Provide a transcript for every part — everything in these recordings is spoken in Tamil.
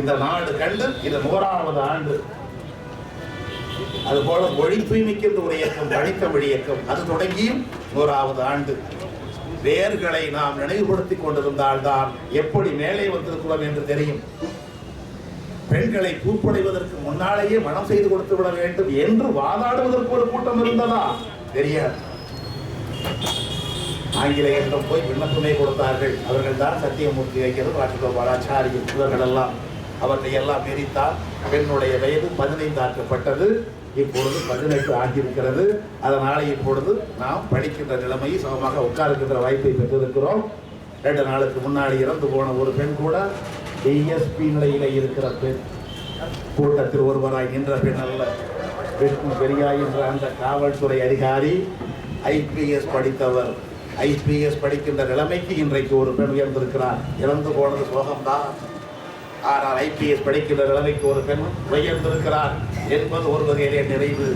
இந்த நாடு கண்டு இது நூறாவது ஆண்டு. அதுபோல மொழி தூய்மைக்கு ஒரு இயக்கம் படித்தமிழ் இயக்கம் அது தொடங்கியும் நூறாவது ஆண்டு. வேர்களை நாம் நினைவுபடுத்திக் கொண்டிருந்தால்தான் எப்படி மேலே வந்திருக்கிறோம் என்று தெரியும். பெண்களை கூப்படைவதற்கு முன்னாலேயே மனம் செய்து கொடுத்து விட வேண்டும் என்று வாதாடுவதற்கு ஒரு கூட்டம் இருந்ததா? தெரியாது. ஆங்கிலேயரிடம் போய் விண்ணப்பமே கொடுத்தார்கள். அவர்கள் தான் சத்தியமூர்த்தி வைக்கிறது ராஜகோபாலாச்சாரியம் இவர்கள் எல்லாம் அவற்றை எல்லாம் பிரித்தால் பெண்ணுடைய வயது பதினைந்து ஆக்கப்பட்டது. இப்பொழுது பதினெட்டு ஆகியிருக்கிறது. அதனால இப்பொழுது நாம் படிக்கின்ற நிலைமையை சமமாக உட்காருக்கின்ற வாய்ப்பை பெற்றிருக்கிறோம். ரெண்டு நாளுக்கு முன்னாடி இறந்து போன ஒரு பெண் கூட டிஎஸ்பி நிலையில இருக்கிற பெண். கூட்டத்தில் ஒருவராய் நின்ற பெண் அல்ல. விஷ்ணு பெரியா என்ற அந்த காவல்துறை அதிகாரி ஐபிஎஸ் படித்தவர். ஐபிஎஸ் படிக்கின்ற நிலைமைக்கு இன்றைக்கு ஒரு பெண் உயர்ந்திருக்கிறார். இறந்து போனது சோகம்தான். ஆனால் ஐபிஎஸ் படிக்கின்ற நிலைமைக்கு ஒரு பெண் உயர்ந்திருக்கிறார் என்பது ஒரு வகையிலே நிறைவு.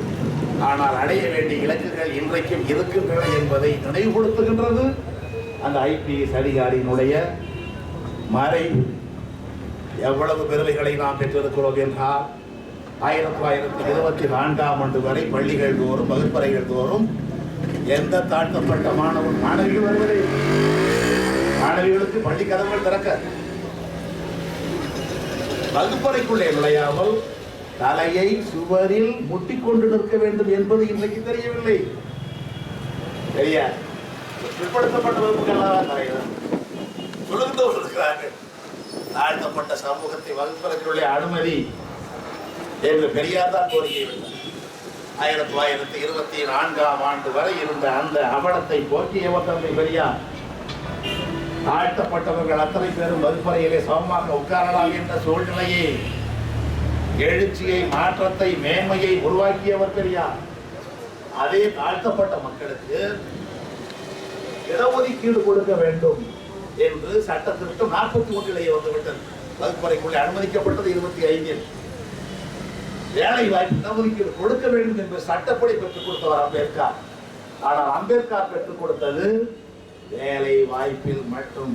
ஆனால் அடைய வேண்டிய இலக்குகள் இன்றைக்கும் இருக்கின்றன என்பதை நினைவுபடுத்துகின்றது. அந்த ஐபிஎஸ் அதிகாரியினுடைய மறை எவ்வளவு பெருமைகளை நாம் பெற்றிருக்கிறோம் என்றால் ஆயிரத்தி தொள்ளாயிரத்தி இருபத்தி நான்காம் ஆண்டு வரை பள்ளிகள் தோறும் வகுப்பறைகள் தோறும் எந்த தாழ்த்தப்பட்ட மாணவன் மாணவிகள் வருவதை மாணவிகளுக்கு பள்ளி கதவுகள் திறக்க. வகுப்பறைக்குள்ளே நுழையாமல் தலையை சுவரில் முட்டிக்கொண்டு நிற்க வேண்டும் என்பது இன்றைக்கு தெரியவில்லை. சரியா பிற்படுத்தப்பட்ட வகுப்புகள் தலைவர். இருக்கிறார்கள் தாழ்த்தப்பட்ட சமூகத்தை வகுப்பறைக்குள்ளே அனுமதி என்று பெரியார் தான் கோரிக்கை விட்டார் ஆயிரத்தி தொள்ளாயிரத்தி இருபத்தி நான்காம் ஆண்டு வரை இருந்த அந்த அவலத்தை போக்கியவர் தந்தை பெரியார் தாழ்த்தப்பட்டவர்கள் அத்தனை பேரும் வகுப்பறையிலே சமமாக உட்காரலாம் என்ற சூழ்நிலையை. எழுச்சியை மாற்றத்தை மேன்மையை உருவாக்கியவர் பெரியார். அதே தாழ்த்தப்பட்ட மக்களுக்கு இடஒதுக்கீடு கொடுக்க வேண்டும் என்று சட்ட திருத்தம் நாற்பத்தி ஒன்றிலேயே வந்துவிட்டது. வகுப்பறைக்குள்ளே அனுமதிக்கப்பட்டது இருபத்தி ஐந்தில் வேலை வாய்ப்பு இடஒதுக்கீடு கொடுக்க வேண்டும் என்று சட்டப்படி பெற்றுக் கொடுத்தவர் அம்பேத்கர். ஆனால் அம்பேத்கர் பெற்றுக் கொடுத்தது வேலை வாய்ப்பில் மட்டும்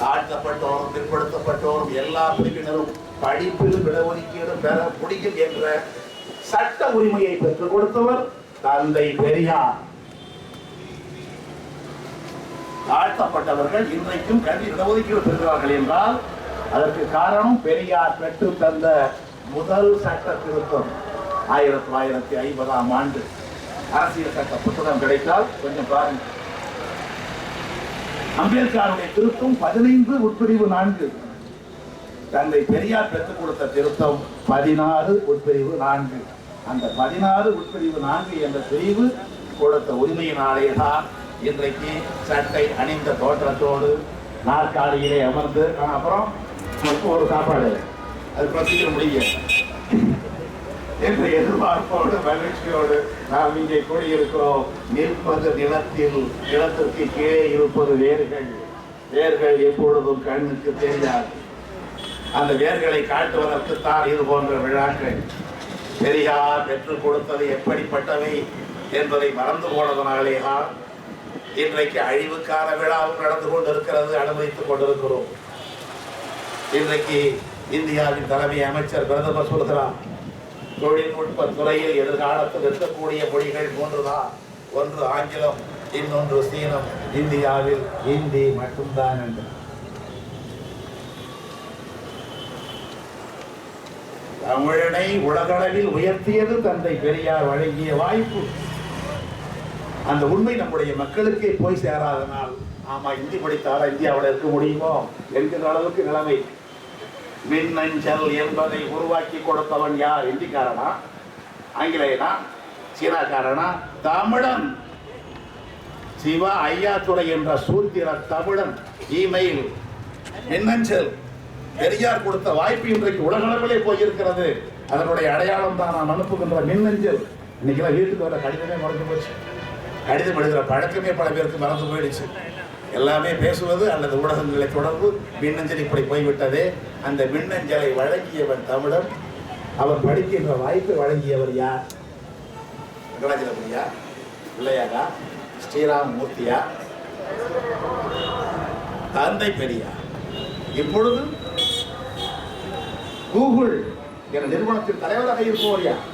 தாழ்த்தப்பட்டோரும் பிற்படுத்தப்பட்டோரும் எல்லா பிரிவினரும் படிப்பிலும் இடஒதுக்கீடு பெற முடியும் என்ற சட்ட உரிமையை பெற்றுக் கொடுத்தவர் தந்தை பெரியார். தாழ்த்தப்பட்டவர்கள் இன்றைக்கும் கல்வி இடஒதுக்கீடு பெறுகிறார்கள் என்றால் அதற்கு காரணம் பெரியார் பெற்று தந்த முதல் சட்ட திருத்தம் ஆயிரத்தி தொள்ளாயிரத்தி ஐம்பதாம் ஆண்டு. அரசியல் சட்ட புத்தகம் கிடைத்தால் கொஞ்சம் பாருங்கள். அம்பேத்கருடைய திருத்தம் பதினைந்து உட்பிரிவு நான்கு. தந்தை பெரியார் பெற்றுக் கொடுத்த திருத்தம் பதினாறு உட்பிரிவு நான்கு. அந்த பதினாறு உட்பிரிவு நான்கு என்ற பிரிவு கொடுத்த உரிமையினாலே தான் இன்றைக்கு சட்டை அணிந்த தோற்றத்தோடு நாற்காலியிலே அமர்ந்து அப்புறம் ஒரு சாப்பாடு. அது பிரசிக்க முடியும் என்ற எதிர்பார்ப்போடு மகிழ்ச்சியோடு நாம் இங்கே கூடியிருக்கிறோம். நிற்பது நிலத்தில் நிலத்திற்கு கீழே இருப்பது வேர்கள். வேர்கள் எப்பொழுதும் கண்ணுக்கு தெரியாது. அந்த வேர்களை காட்டுவதற்குத்தான் இது போன்ற விழாக்கள். பெரியார் பெற்றுக் கொடுத்தது எப்படிப்பட்டவை என்பதை மறந்து போனதனாலே தான் இன்றைக்கு அழிவுக்கான விழாவும் நடந்து கொண்டிருக்கிறது அனுமதித்துக் கொண்டிருக்கிறோம். இன்றைக்கு இந்தியாவின் தலைமை அமைச்சர் பிரதமர் சொல்கிறார் தொழில்நுட்ப துறையில் எதிர்காலத்தில் இருக்கக்கூடிய மொழிகள் மூன்றுதான். ஒன்று ஆங்கிலம் இன்னொன்று சீனம். இந்தியாவில் இந்தி மட்டும்தான் என்று. தமிழனை உலகளவில் உயர்த்தியது தந்தை பெரியார் வழங்கிய வாய்ப்பு. அந்த உண்மை நம்முடைய மக்களுக்கே போய் சேராதனால் ஆமா இந்தி படித்தாரா இந்தியாவில் இருக்க முடியுமோ? என்கிற அளவுக்கு நிலைமை. மின்னஞ்சல் என்பதை உருவாக்கி கொடுத்தவன் யார்? இந்திக்காரனா? ஆங்கிலேயனா? சீனாக்காரனா? தமிழன். சிவா ஐயாத்துறை என்ற சூத்திர தமிழன். இமெயில் மின்னஞ்சல். பெரியார் கொடுத்த வாய்ப்பு இன்றைக்கு உலகளவிலே போயிருக்கிறது. அதனுடைய அடையாளம் தான் நாம் அனுப்புகின்ற மின்னஞ்சல். இன்னைக்கெல்லாம் வீட்டுக்கு வர கடிதமே மறந்து போச்சு. கடிதம் எழுதுகிற பழக்கமே பல பேருக்கு மறந்து போயிடுச்சு. எல்லாமே பேசுவது அல்லது ஊடகங்களை தொடர்பு மின்னஞ்சல் இப்படி போய்விட்டதே. அந்த மின்னஞ்சலை வழங்கியவர் தமிழர். அவர் படிக்கின்ற வாய்ப்பை வழங்கியவர் யார்? வெங்கடாஜலபதியா பிள்ளையாரா ஸ்ரீராம் மூர்த்தியா தந்தை பெரியார். இப்பொழுது கூகுள் என்ற நிறுவனத்தின் தலைவராக இருப்பவர் யார்?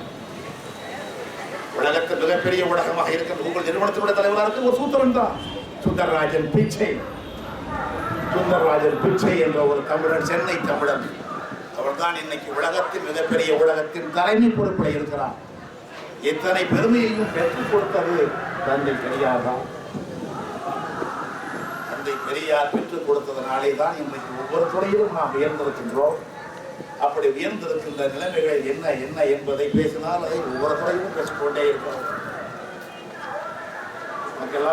உலகத்தில் மிகப்பெரிய ஊடகமாக இருக்கிற கூகுள் நிறுவனத்தினுடைய தலைவராக ஒரு சூத்திரன் தான். சுந்தரராஜன் பிச்சை. சுந்தரராஜன் பிச்சை என்ற ஒரு தமிழர் சென்னை தமிழன் அவர்தான் இன்னைக்கு உலகத்தின் மிகப்பெரிய உலகத்தின் தலைமை பொறுப்பில் இருக்கிறார். எத்தனை பெருமையையும் பெற்றுக் கொடுத்தது தந்தை பெரியார் தான். தந்தை பெரியார் பெற்றுக் கொடுத்ததனாலே தான் இன்றைக்கு ஒவ்வொரு துறையிலும் நாம் உயர்ந்திருக்கின்றோம். அப்படி உயர்ந்திருக்கின்ற நிலைமைகள் என்ன என்ன என்பதை பேசினால் அதை ஒவ்வொரு துறையிலும் பேசிக்கொண்டே இருக்கிறோம் நமக்கெல்லாம்